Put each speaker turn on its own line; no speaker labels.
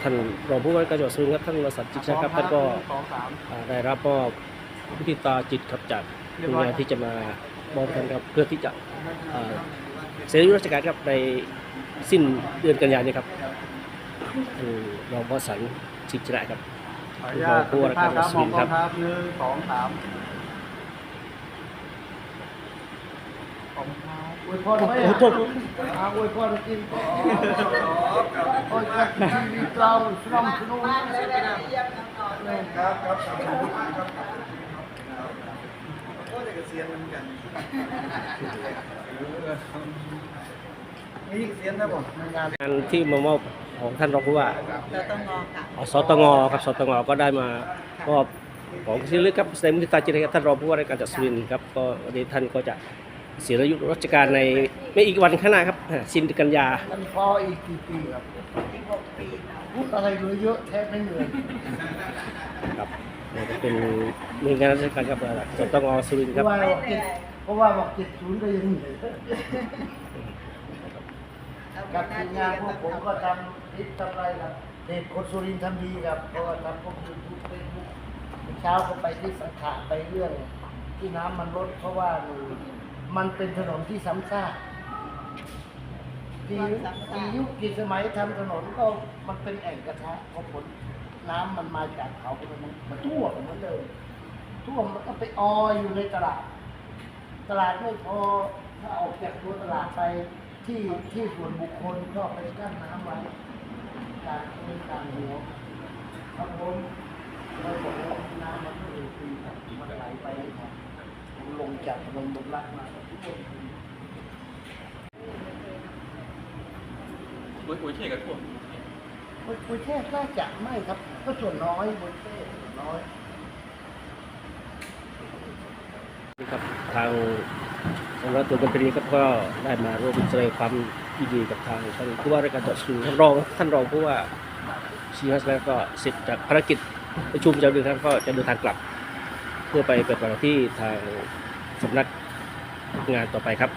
ท่านรองผู้ว่าการจังหวัดสุรินทร์ครับท่านวสันต์จิตชัยครับท่านก็
สองสาม
ได้รับมอบพุทธิตาจิตครับจากหน่วยงานที่จะมามอบกันครับเพื่อที่จะเสรีราชการครับในสิ้นเดือนกันยายนนี้ครับรองวสันต์จิตชัยครับ
ขออนุญาต
ผู้ว่าการจังหวัดสุรินทร์ครับ
มองครับหนึ่งสองสาม ขอบคุณครับ
อวยพรไว้อะอาอวยพรกินโอ้ยครับชีวิตเราสนับสนุน
ครับครับก็จะเกษียณเหมือนกันมีเกษียณนะผมงาน
งานที่มามอบของท่านรองผู้ว่า
เราต้องงอค่ะ
อ๋อสตงครับสตงก็ได้มามอบของที่ระลึกครับแสดงมุทิตาจิตครับท่านรองผู้ว่าราชการจังหวัดสุรินทร์ครับก็วันนี้ท่านก็จะ เสียอายุราชการในไม่อีกวันข้างหน้าครับอ่าสิ้นเดือนกันยา
มันพออีกกี่ปีครับ
อีกหกปีค่ะ
พูดอะไรเหลือเยอะแทบไม่เหนื่อย
ครับนี่ก็เป็นหน่วยงานราชการครับสตงสุรินทร์
เพ
ครับ
ราะว่าบอกเจ็ดเพราะว่าบอกเจ็ดศูนย์ก็ยังเหนื่อยกับทีมงานพวกผมก็ทำคลิปทำอะไรครับเพจคนสุรินทร์ทำดีครับเพราะว่าทำพวกยูทูบเฟซบุ๊กเช้าก็ไปที่สังขะไปเรื่องที่น้ำมันลดเพราะว่า มันเป็นถนนที่ซ้ำซากกี่กี่ยุคกี่สมัยทำถนนก็มันเป็นแอ่งกระทะเพราะผลน้ำมันมาจากเขาไปมันมันท่วมเหมือนเดิมท่วมแล้วก็ไปออยอยู่ในตลาด ตลาดไม่พอถ้าออกจากตัวตลาดไปที่ที่ส่วนบุคคลก็ไปกั้นน้ำไว้การเป็นการหัวครับผมเราบอกว่าน้ำมันไม่ถึงปีครับมันไหลไปครับผมลง จากลงบนรักมาทุกคน
โอ้ยโอ้ยเท่กับท่วม
บุญเทศน่าจะไม่ครับ ก็ส่วนน้อยบุญเทศส่วนน้อย
ครับทางสำนักตรวจการแผ่นดินครับก็ได้มาร่วมแสดงความยินดีกับทางท่านผู้ว่าราชการจังหวัดสุรินทร์ท่านรองท่านรองผู้ว่าชีวัสแล้วก็เสร็จจากภารกิจประชุมประจำเดือนท่านก็จะเดินทางกลับ เพื่อไปปฏิบัติหน้าที่ทาง สำนักงานต่อไปครับ